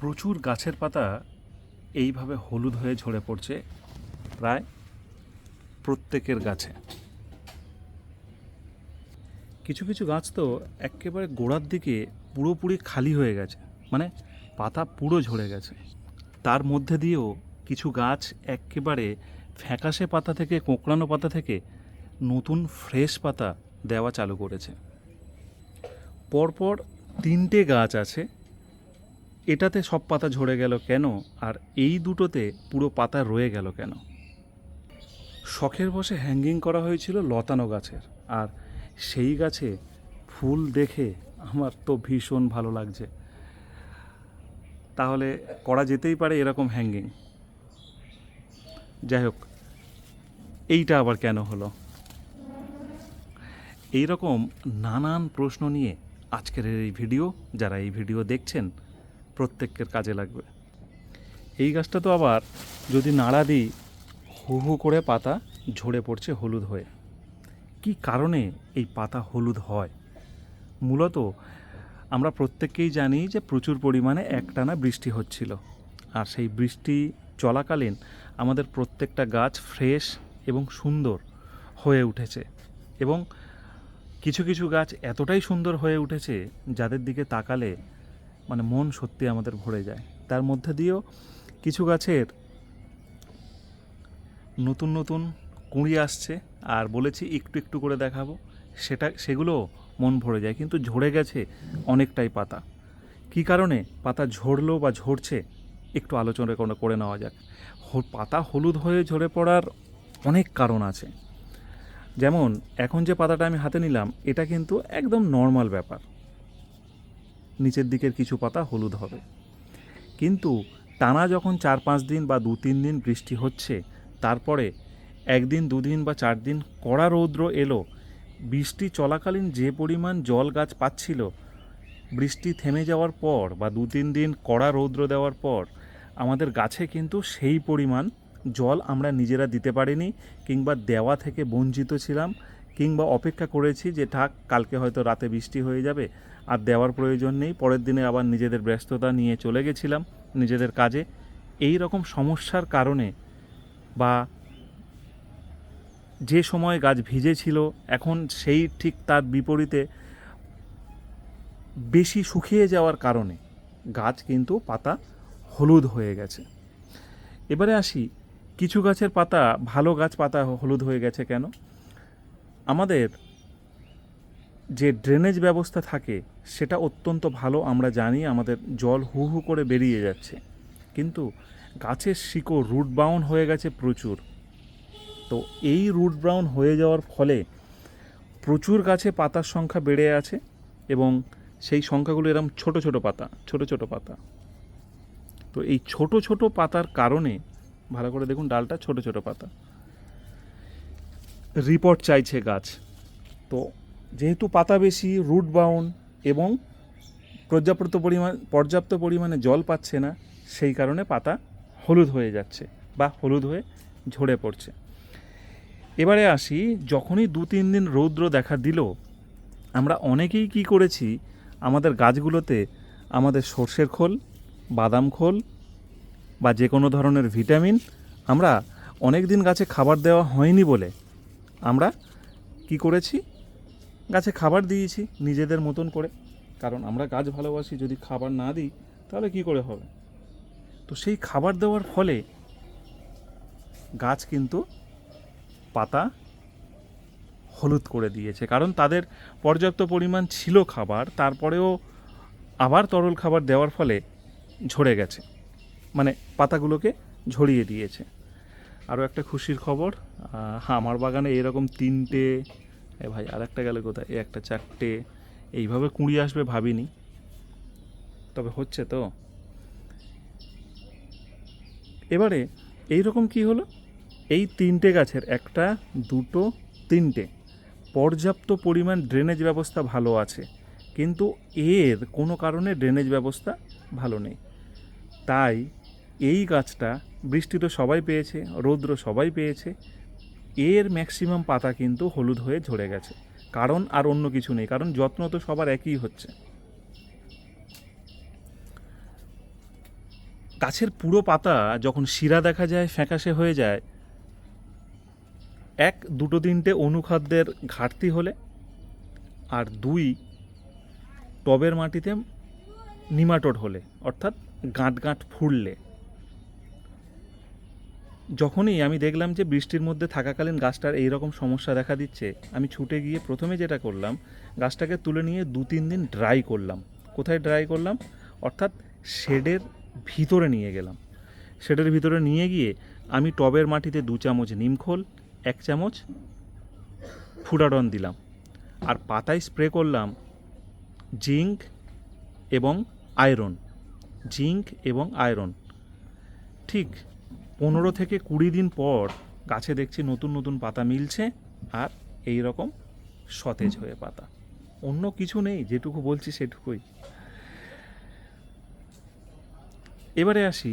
প্রচুর গাছের পাতা এইভাবে হলুদ হয়ে ঝরে পড়ছে প্রায় প্রত্যেকের গাছে। কিছু কিছু গাছ তো একেবারে গোড়ার দিকে পুরোপুরি খালি হয়ে গেছে মানে পাতা পুরো ঝরে গেছে। তার মধ্যে দিয়েও কিছু গাছ একেবারে ফ্যাকাশে পাতা থেকে, কোঁকড়ানো পাতা থেকে নতুন ফ্রেশ পাতা দেওয়া চালু করেছে। পরপর তিনটে গাছ আছে এটাতে সব পাতা ঝরে গেল কেন? আর এই দুটোতে পুরো পাতা রয়ে গেল কেন? শখের বসে হ্যাঙ্গিং করা হয়েছিল লতানো গাছের। আর সেই গাছে ফুল দেখে আমার তো ভীষণ ভালো লাগছে। তাহলে করা যেতেই পারে এরকম হ্যাঙ্গিং যাই হোক, এইটা আবার কেন হলো? এই রকম নানান প্রশ্ন নিয়ে আজকের এই ভিডিও যারা এই ভিডিও দেখছেন প্রত্যেকের কাজে লাগবে। এই গাছটা তো আবার যদি নাড়া দিই, হু হু করে পাতা ঝরে পড়ছে হলুদ হয়ে। কি কারণে এই পাতা হলুদ হয়? মূলত আমরা প্রত্যেককেই জানি যে প্রচুর পরিমাণে একটানা বৃষ্টি হচ্ছিল। আর সেই বৃষ্টি চলাকালীন আমাদের প্রত্যেকটা গাছ ফ্রেশ এবং সুন্দর হয়ে উঠেছে। এবং কিছু কিছু গাছ এতটাই সুন্দর হয়ে উঠেছে, যাদের দিকে তাকালে মানে মন সত্যি আমাদের ভরে যায়। তার মধ্যে দিয়েও কিছু গাছের নতুন নতুন কুঁড়ি আসছে, আর বলেছি একটু একটু করে দেখাবো। সেটা, সেগুলো মন ভরে যায়, কিন্তু ঝরে গেছে অনেকটাই পাতা। কী কারণে? পাতা ঝরলো বা ঝরছে, একটু আলোচনা করে- নেওয়া যাক। পাতা হলুদ হয়ে ঝরে পড়ার অনেক কারণ আছে। যেমন, এখন যে পাতাটা আমি হাতে নিলাম, এটা কিন্তু একদম নর্মাল ব্যাপার। নিচের দিকের কিছু পাতা হলুদ হবে। কিন্তু টানা যখন চার পাঁচ দিন বা দু তিন দিন বৃষ্টি হচ্ছে, তারপরে একদিন, দুদিন বা চার দিন কড়া রৌদ্র এলো। বৃষ্টি চলাকালীন যে পরিমাণ জল গাছ পাচ্ছিল, বৃষ্টি থেমে যাওয়ার পর বা দু তিন দিন কড়া রৌদ্র দেওয়ার পর, আমাদের গাছে কিন্তু সেই পরিমাণ জল আমরা নিজেরা দিতে পারিনি কিংবা দেওয়া থেকে বঞ্চিত ছিলাম। কিংবা অপেক্ষা করেছি যে থাক, কালকে হয়তো রাতে বৃষ্টি হয়ে যাবে, আর দেওয়ার প্রয়োজন নেই। পরের দিনে আবার নিজেদের ব্যস্ততা নিয়ে চলে গেছিলাম নিজেদের কাজে। এই রকম সমস্যার কারণে বা যে সময় গাছ ভিজে ছিল এখন সেই ঠিক তার বিপরীতে বেশি শুকিয়ে যাওয়ার কারণে গাছ কিন্তু পাতা হলুদ হয়ে গেছে। এবারে আসি, কিছু গাছের পাতা, ভালো গাছ পাতা হলুদ হয়ে গেছে কেন? আমাদের যে ড্রেনেজ ব্যবস্থা থাকে, সেটা অত্যন্ত ভালো, আমরা জানি আমাদের জল হু হু করে বেরিয়ে যাচ্ছে। কিন্তু গাছের শিকড় রুট বাউন হয়ে গেছে প্রচুর। তো এই রুট ব্রাউন হয়ে যাওয়ার ফলে প্রচুর গাছে পাতার সংখ্যা বেড়ে আছে এবং সেই সংখ্যাগুলো এরকম ছোট ছোট পাতা, ছোট ছোট পাতা। তো এই ছোট ছোট পাতার কারণে, ভালো করে দেখুন, ডালটা ছোট ছোট পাতা। রিপোর্ট চাইছে গাছ। তো যেহেতু পাতা বেশি রুট বাউন এবং পর্যাপ্ত পরিমাণ, পর্যাপ্ত পরিমাণে জল পাচ্ছে না, সেই কারণে পাতা হলুদ হয়ে যাচ্ছে বা হলুদ হয়ে ঝরে পড়ছে। এবারে আসি, যখনই দু তিন দিন রৌদ্র দেখা দিল, আমরা অনেকেই কি করেছি, আমাদের গাছগুলোতে আমাদের সর্ষের খোল, বাদাম খোল বা যে কোনো ধরনের ভিটামিন আমরা অনেক দিন গাছে খাবার দেওয়া হয়নি বলে আমরা কি করেছি? গাছে খাবার দিয়েছি নিজেদের মতন করে। কারণ আমরা গাছ ভালোবাসি, যদি খাবার না দিই, তাহলে কি করে হবে? তো সেই খাবার দেওয়ার ফলে গাছ কিন্তু পাতা হলুদ করে দিয়েছে। কারণ তাদের পর্যাপ্ত পরিমাণ ছিল খাবার, তারপরেও আবার তরল খাবার দেওয়ার ফলে ঝরে গেছে। মানে পাতাগুলোকে ঝরিয়ে দিয়েছে। আরও একটা খুশির খবর আহ, আমার বাগানে এরকম তিনটে এ ভাই আর একটা গেলে কোথায়? এই একটা চারটে এইভাবে কুঁড়ি আসবে ভাবিনি তবে হচ্ছে তো। এবারে এই রকম কি হলো? এই তিনটে গাছের একটা দুটো তিনটে পর্যাপ্ত পরিমাণ ড্রেনেজ ব্যবস্থা ভালো আছে কিন্তু এর কোনো কারণে ড্রেনেজ ব্যবস্থা ভালো নেই। তাই এই গাছটা বৃষ্টি তো সবাই পেয়েছে, রৌদ্র সবাই পেয়েছে, এর ম্যাক্সিমাম পাতা কিন্তু হলুদ হয়ে ঝরে গেছে। কারণ আর অন্য কিছু নেই, কারণ যত্ন তো সবার একই হচ্ছে। গাছের পুরো পাতা যখন শিরা দেখা যায়, ফ্যাকাশে হয়ে যায়, এক, দুটো তিনটে অনুখাদ্যের ঘাটতি হলে, আর দুই, টবের মাটিতে নিমাটোড হলে, অর্থাৎ গাঁট গাঁট ফুললে। যখনই আমি দেখলাম যে বৃষ্টির মধ্যে থাকাকালীন গাছটার এই রকম সমস্যা দেখা দিচ্ছে, আমি ছুটে গিয়ে প্রথমে যেটা করলাম, গাছটাকে তুলে নিয়ে দু তিন দিন ড্রাই করলাম। কোথায় ড্রাই করলাম? অর্থাৎ শেডের ভিতরে নিয়ে গেলাম। শেডের ভিতরে নিয়ে গিয়ে আমি টবের মাটিতে দু চামচ নিমখোল এক চামচ ফুডাডন দিলাম। আর পাতায় স্প্রে করলাম জিঙ্ক এবং আয়রন জিঙ্ক এবং আয়রন। ঠিক পনেরো থেকে কুড়ি দিন পর গাছে দেখছি নতুন নতুন পাতা মিলছে আর এই রকম সতেজ হয়ে পাতা। অন্য কিছু নেই, যেটুকু বলছি সেটুকুই। এবারে আসি,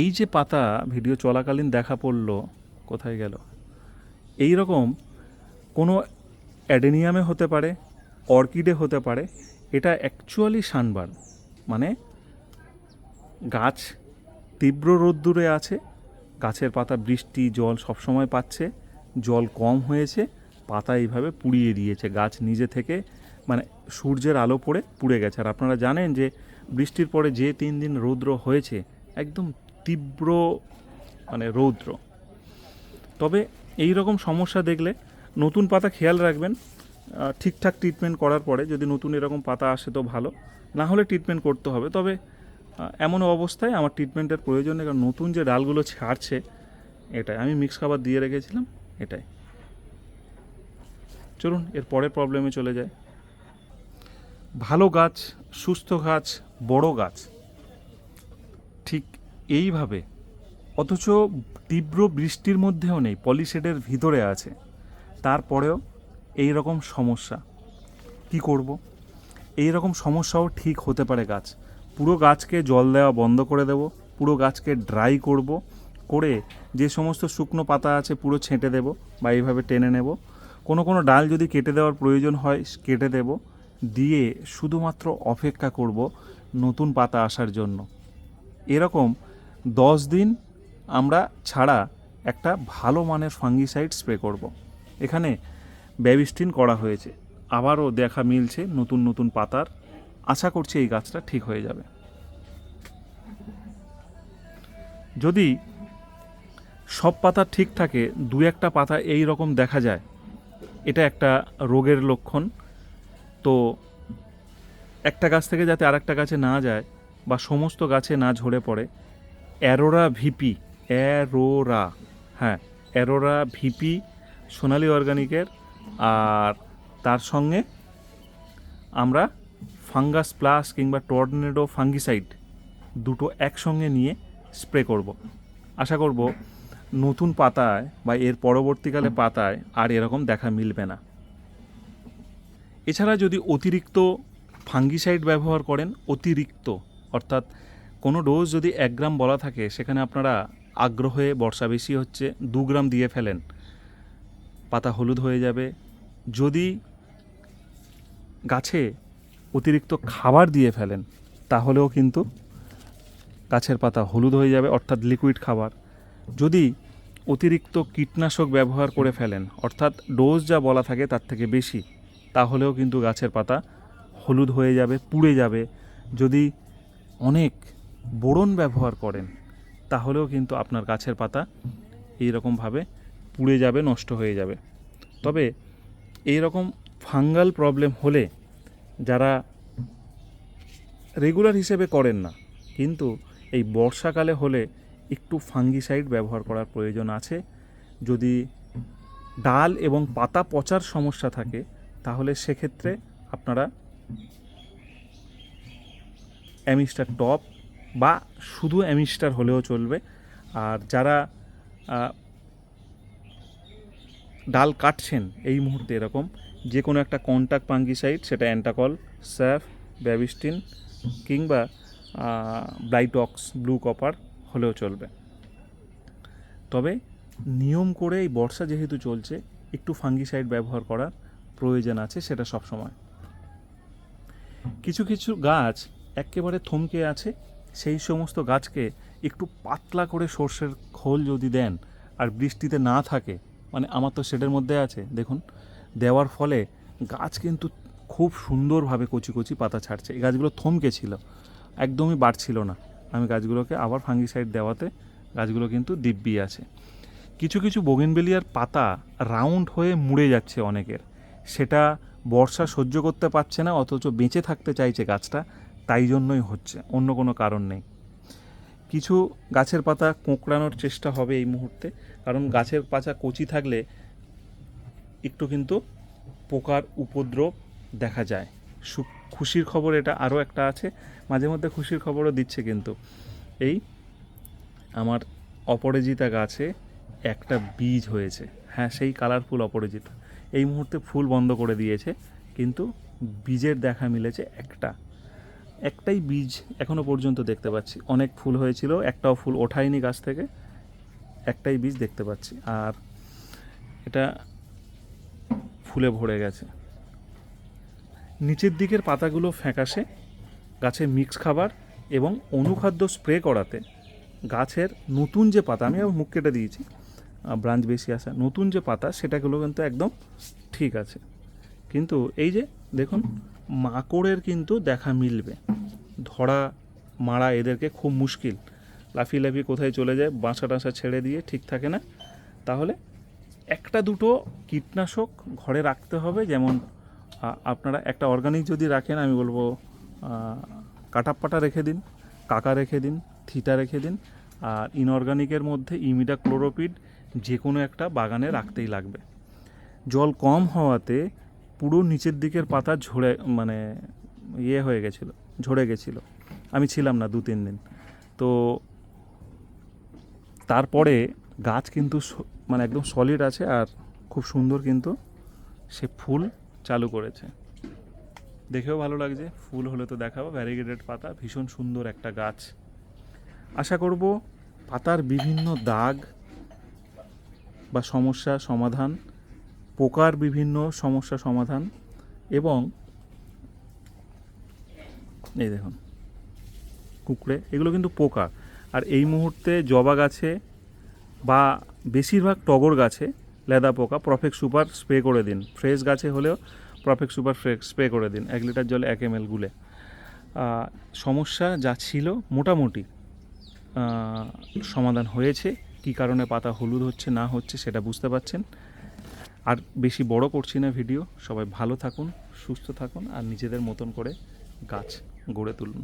এই যে পাতা ভিডিও চলাকালীন দেখা পড়ল, কোথায় গেল? এই রকম কোনো অ্যাডেনিয়ামে হতে পারে, অর্কিডে হতে পারে, এটা অ্যাকচুয়ালি সানবার্ন মানে গাছ তীব্র রোদ্দুরে আছে। গাছের পাতা বৃষ্টি, জল সবসময় পাচ্ছে। জল কম হয়েছে, পাতা এইভাবে পুড়িয়ে দিয়েছে। গাছ নিজে থেকে মানে সূর্যের আলো পড়ে পুড়ে গেছে। আর আপনারা জানেন যে বৃষ্টির পরে যে তিন দিন রৌদ্র হয়েছে, একদম তীব্র মানে রৌদ্র। তবে এই রকম সমস্যা দেখলে নতুন পাতা খেয়াল রাখবেন। ঠিকঠাক ট্রিটমেন্ট করার পরে যদি নতুন এরকম পাতা আসে তো ভালো। না হলে ট্রিটমেন্ট করতে হবে। তবে এমন অবস্থায় আমার ট্রিটমেন্টের প্রয়োজন কারণ নতুন যে ডালগুলো ছাড়ছে, এটাই। আমি মিক্স খাবার দিয়ে রেখেছিলাম, এটাই। চলুন, এর পরের প্রবলেমে চলে যায় ভালো গাছ, সুস্থ গাছ, বড় গাছ, ঠিক এইভাবে, অথচ তীব্র বৃষ্টির মধ্যেও নেই পলিশেডের ভিতরে আছে। তারপরেও এই রকম সমস্যা। কি করব? এই রকম সমস্যাও ঠিক হতে পারে গাছ। পুরো গাছকে জল দেওয়া বন্ধ করে দেব, পুরো গাছকে ড্রাই করব, করে যে সমস্ত শুকনো পাতা আছে পুরো ছেঁটে দেব বা এইভাবে টেনে নেব। কোনো কোনো ডাল যদি কেটে দেওয়ার প্রয়োজন হয়, কেটে দেব। দিয়ে শুধুমাত্র অপেক্ষা করব নতুন পাতা আসার জন্য। এরকম দশ দিন আমরা ছাড়া একটা ভালো মানের ফাঙ্গিসাইড স্প্রে করব। এখানে ব্যাবিস্টিন করা হয়েছে। আবারও দেখা মিলছে নতুন নতুন পাতার আশা করছি এই গাছটা ঠিক হয়ে যাবে। যদি সব পাতা ঠিক থাকে, দু একটা পাতা এই রকম দেখা যায়, এটা একটা রোগের লক্ষণ। তো একটা গাছ থেকে যাতে আরেকটা গাছে না যায় বা সমস্ত গাছে না ঝরে পড়ে, অ্যারোরা ভিপি, অ্যারোরা হ্যাঁ অ্যারোরা ভিপি সোনালি অর্গানিকের, আর তার সঙ্গে আমরা ফাঙ্গাস প্লাস কিংবা টর্নেডো ফাঙ্গিসাইড দুটো একসঙ্গে নিয়ে স্প্রে করব। আশা করব নতুন পাতায় বা এর পরবর্তীকালে পাতায় আর এরকম দেখা মিলবে না। এছাড়া যদি অতিরিক্ত ফাঙ্গিসাইড ব্যবহার করেন, অতিরিক্ত, অর্থাৎ কোনো ডোজ যদি এক গ্রাম বলা থাকে, সেখানে আপনারা আগ্রহে বর্ষা বেশি হচ্ছে, দু গ্রাম দিয়ে ফেলেন, পাতা হলুদ হয়ে যাবে। যদি গাছে অতিরিক্ত খাবার দিয়ে ফেলেন, তাহলেও কিন্তু গাছের পাতা হলুদ হয়ে যাবে, অর্থাৎ লিকুইড খাবার। যদি অতিরিক্ত কীটনাশক ব্যবহার করে ফেলেন, অর্থাৎ ডোজ যা বলা থাকে তার থেকে বেশি, তাহলেও কিন্তু গাছের পাতা হলুদ হয়ে যাবে, পুড়ে যাবে। যদি অনেক বোরন ব্যবহার করেন, তাহলেও কিন্তু আপনার গাছের পাতা এই রকমভাবে পুড়ে যাবে, নষ্ট হয়ে যাবে। তবে এই রকম ফাঙ্গাল প্রবলেম হলে রেগুলার হিসেবে করেন না, কিন্তু এই বর্ষাকালে হলে একটু ফাঙ্গিসাইড ব্যবহার করার প্রয়োজন আছে। যদি ডাল এবং পাতা পচার সমস্যা থাকে, তাহলে সেক্ষেত্রে আপনারা অ্যামিস্টার টপ বা শুধু অ্যামিস্টার হলেও চলবে। আর যারা ডাল কাটছেন, এই মুহূর্তে এরকম যে কোনো একটা কন্ট্যাক্ট পাঙ্গিসাইড সেটা অ্যান্টাকল স্যাফ ব্যাবিস্টিন কিংবা ব্লাইটক্স ব্লু কপার হলেও চলবে। তবে নিয়ম করে এই বর্ষা যেহেতু চলছে, একটু ফাঙ্গিসাইড ব্যবহার করার প্রয়োজন আছে সেটা সব সময় কিছু কিছু গাছ একেবারে থমকে আছে, সেই সমস্ত গাছকে একটু পাতলা করে সর্ষের খোল যদি দেন আর বৃষ্টিতে না থাকে মানে আমার তো শেডের মধ্যে আছে, দেখুন দেওয়ার ফলে গাছ কিন্তু খুব সুন্দরভাবে কচি কচি পাতা ছাড়ছে। এই গাছগুলো থমকে ছিল। একদমই বাড়ছিল না। আমি গাছগুলোকে আবার ফাঙ্গিসাইড দেওয়াতে গাছগুলো কিন্তু দিব্যি আছে। কিছু কিছু বোগেনবেলিয়ার পাতা রাউন্ড হয়ে মুড়ে যাচ্ছে অনেকের। সেটা বর্ষা সহ্য করতে পারছে না, অথচ বেঁচে থাকতে চাইছে গাছটা। তাই জন্যই হচ্ছে, অন্য কোনো কারণ নেই। কিছু গাছের পাতা কোঁকড়ানোর চেষ্টা হবে এই মুহূর্তে, কারণ গাছের পাতা কচি থাকলে একটু কিন্তু পোকার উপদ্রব দেখা যায়। খুশির খবর এটা আরও একটা আছে, মাঝে মধ্যে খুশির খবরও দিচ্ছে কিন্তু। এই আমার অপরাজিতা গাছে একটা বীজ হয়েছে। হ্যাঁ সেই কালারফুল অপরাজিতা। এই মুহূর্তে ফুল বন্ধ করে দিয়েছে, কিন্তু বীজের দেখা মিলেছে একটা। একটাই বীজ এখনও পর্যন্ত দেখতে পাচ্ছি। অনেক ফুল হয়েছিল, একটাও ফুল ওঠায়নি গাছ থেকে। একটাই বীজ দেখতে পাচ্ছি। আর এটা ফুলে ভরে গেছে। নিচের দিকের পাতাগুলো ফ্যাকাশে, গাছে মিক্স খাবার এবং অনুখাদ্য স্প্রে করাতে গাছের নতুন যে পাতা, আমি মুখ কেটে দিয়েছি ব্রাঞ্চ বেশি আসা নতুন যে পাতা সেটাগুলো কিন্তু একদম ঠিক আছে। কিন্তু এই যে দেখুন, মাকড়ের কিন্তু দেখা মিলবে। ধরা, মারা এদেরকে খুব মুশকিল। লাফিয়ে লাফিয়ে কোথায় চলে যায় বাসা টাসা ছেড়ে দিয়ে ঠিক থাকে না। তাহলে একটা দুটো কীটনাশক ঘরে রাখতে হবে, যেমন আপনারা একটা অর্গানিক যদি রাখেন, আমি বলব কাটাপ্পাটা রেখে দিন, কাকা রেখে দিন, থিটা রেখে দিন, আর ইনঅর্গানিকের মধ্যে ইমিডা ক্লোরোপিড যে কোনো একটা বাগানে রাখতেই লাগবে। জল কম হওয়াতে পুরো নিচের দিকের পাতা ঝরে মানে ইয়ে হয়ে গেছিল, ঝরে গেছিল। আমি ছিলাম না দু তিন দিন। তো তারপরে গাছ কিন্তু মানে একদম সলিড আছে আর খুব সুন্দর কিন্তু সে ফুল চালু করেছে। দেখেও ভালো লাগছে, ফুল হলে তো দেখাবো। ভ্যারিগেটেড পাতা, ভীষণ সুন্দর একটা গাছ। আশা করব পাতার বিভিন্ন দাগ বা সমস্যা সমাধান, পোকার বিভিন্ন সমস্যা সমাধান এবং এই দেখুন, কুকড়ে, এগুলো কিন্তু পোকা। আর এই মুহূর্তে জবা গাছে বা বেশিরভাগ টগর গাছে লেদা পোকা প্রফেক্ট সুপার স্প্রে করে দিন। ফ্রেশ গাছে হলেও প্রফেক্ট সুপার স্প্রে করে দিন এক লিটার জলে এক এম এল গুলে সমস্যা যা ছিল মোটামুটি সমাধান হয়েছে। কী কারণে পাতা হলুদ হচ্ছে, না হচ্ছে সেটা বুঝতে পারছেন। আর বেশি বড় করছি না ভিডিও। সবাই ভালো থাকুন, সুস্থ থাকুন আর নিজেদের মতন করে গাছ গড়ে তুলুন।